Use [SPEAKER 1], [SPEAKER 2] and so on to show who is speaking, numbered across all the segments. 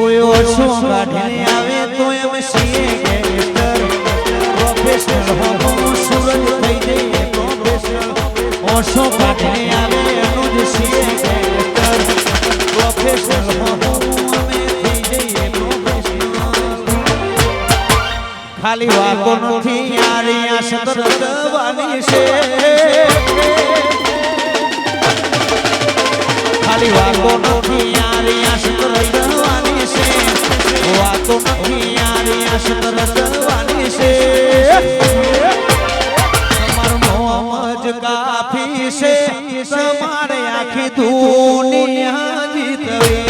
[SPEAKER 1] કોઈ ઓછો કાઢીને આવે તો એમ સીએ ગેંગસ્ટર પ્રોફેશનલ હોમો સુરત થઈ જઈએ પ્રોફેશનલ ઓછો કાઢીને આવે એનું જ સીએ ગેંગસ્ટર પ્રોફેશનલ હોમો અમે થઈ જઈએ ખાલી વાતો નથી યારી આ સતર દવાની છે. ખાલી વાતો નથી યારી દવાની છે વાતો આશત રસવાની છે. તમારું મોજ કાફી છે. તમારે આખી દુનિયા જીતવી.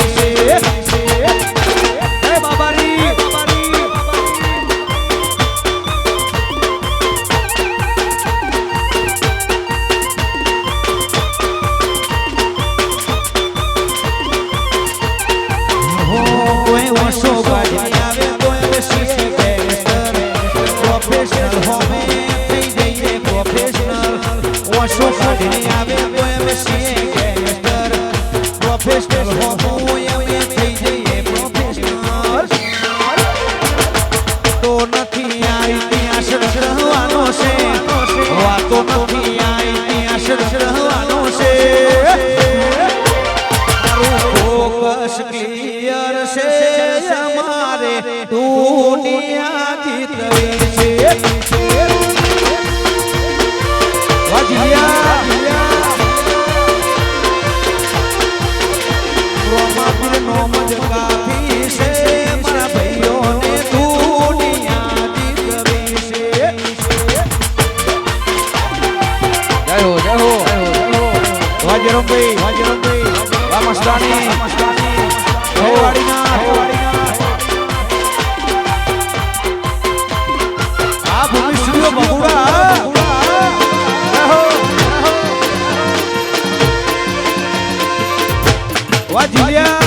[SPEAKER 1] પ્રોફેશનલ ઓછો ગાડી આવે કોઈ ઓછી ગેંગસ્ટર પ્રોફેશનલ હોમો અમે થઈ જઈએ પ્રોફેશનલ તો નથી આ ઇતિહાસ રચવાનો છે વાતો નથી આ ઇતિહાસ રચવાનો છે ફોકસ ક્લિયર છે અમારે દુનિયા જીતવી છે વાજરમભાઈ વાજરમભાઈ વા મસ્તાની વાડીના આ ભૂમિ સ્ટુડિયો બહુડા. વા જીલિયા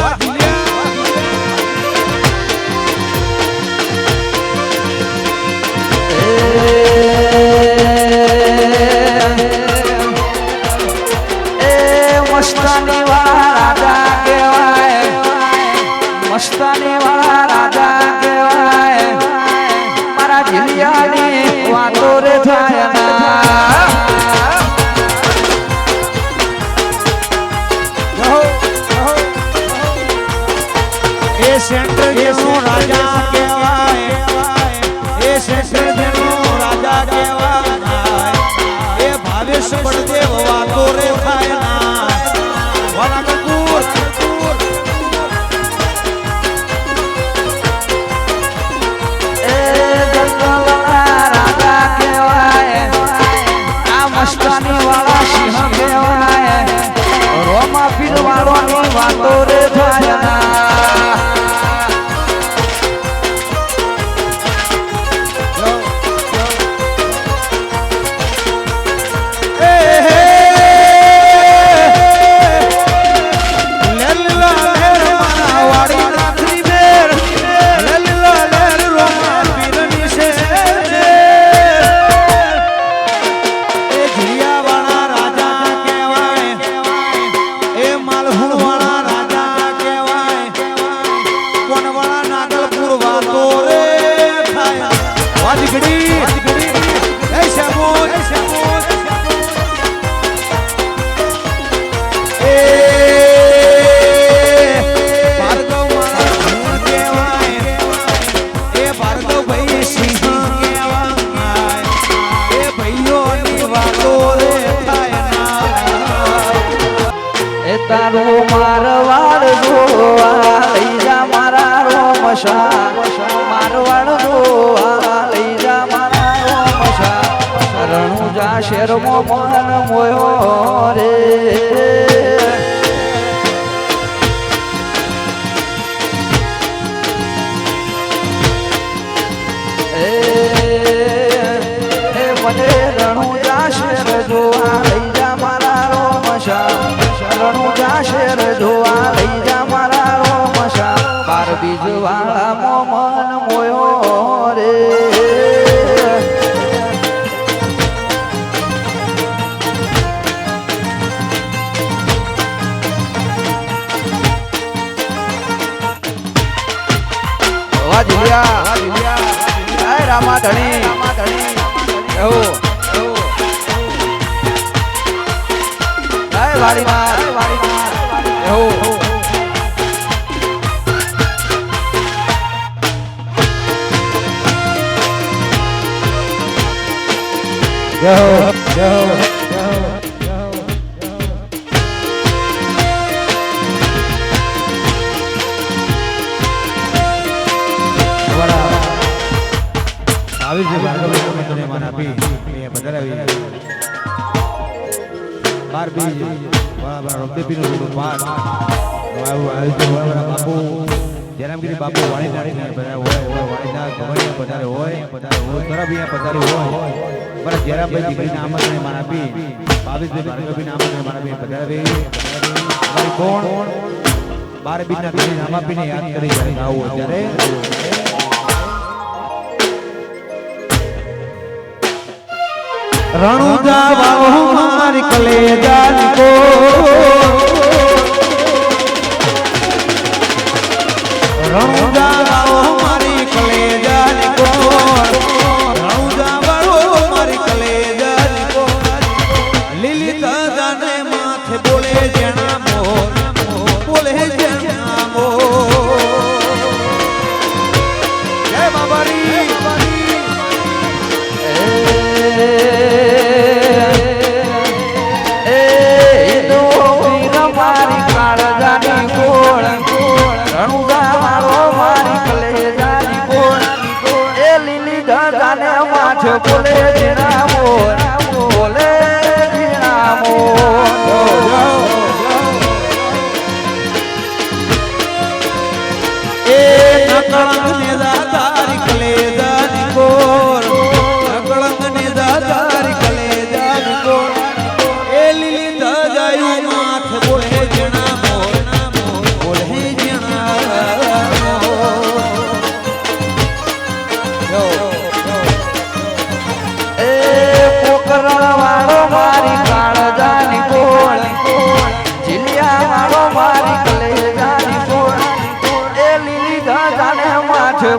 [SPEAKER 2] વાતો રે થાય ના.
[SPEAKER 1] એ
[SPEAKER 2] તારું મારવાડ જોવા મારા મારવાડ રણુજા શેરમાં મોયો રે. મને રણુજા શેર જોવા જય રામા ધણી એવું જય વાડીમાં એવું
[SPEAKER 1] Yo, yo. Barbie, Barbie, Barbie, Jayramgiri બાપુ વાણીના વાણીના ગમણીના પધારે હોય પધારે હોય તરબીના પધારે હોય પણ જયરામભાઈ દીકરીને આમંત્રણ માન આપી બાવીસભાઈ તરબીને આમંત્રણ માન આપી પધારે કોણ બાર બીના નામ આપીને યાદ કરી જ્યારે ગાવું રણુજા બાહુ માર કલેજા કો বলেছ বলে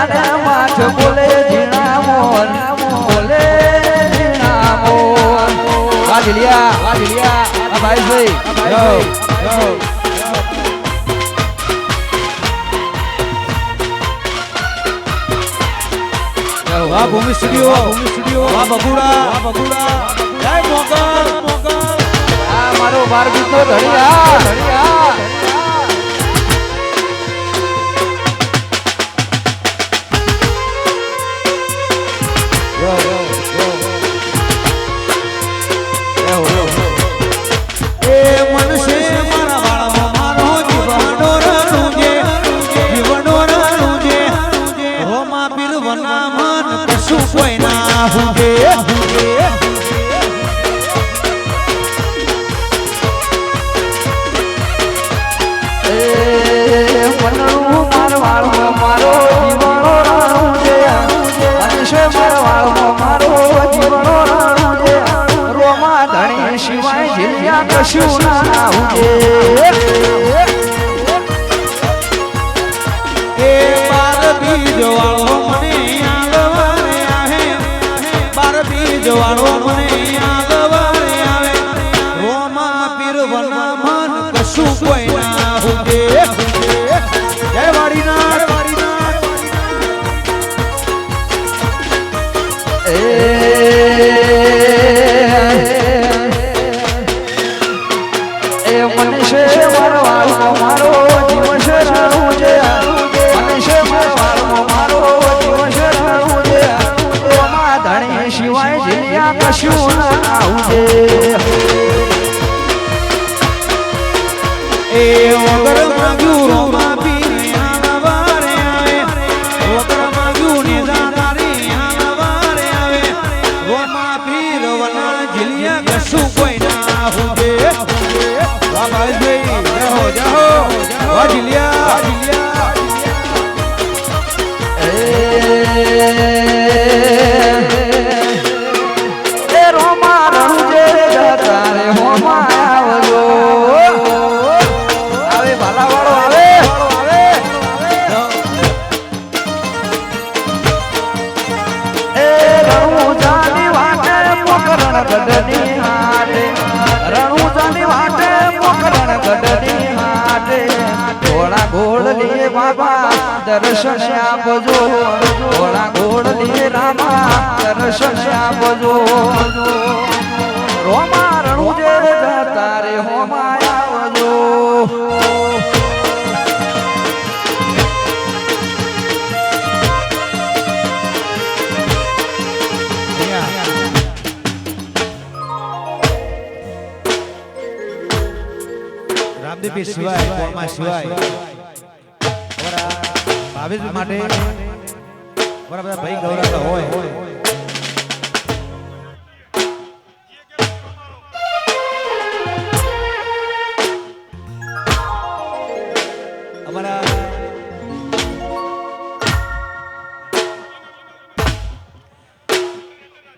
[SPEAKER 1] રાડા માઠ બોલે ઝીણા મોર વિના કશું ના ઉગે
[SPEAKER 2] એ
[SPEAKER 1] બાર બીજ વાળો મને બાર બીજ કશું ના
[SPEAKER 2] આવજે
[SPEAKER 1] એ વગર માંગ્યું
[SPEAKER 2] દર્શન આપજો. ઘોડા ઘોડ લે રામા દર્શન આપજો. રોમા રણુ જે તારે હોમા આવજો.
[SPEAKER 1] સિવાય સિવાય? ભાવેશભાઈ માટે મારા બધા ભાઈ ગૌરવતા હોય. અમારા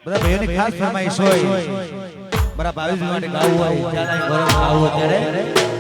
[SPEAKER 1] બધા ભાઈઓની ખાસ ફરમાઈશ હોય. મારા ભાવેશ માટે ગાવું હોય. ગાવું હોય ત્યારે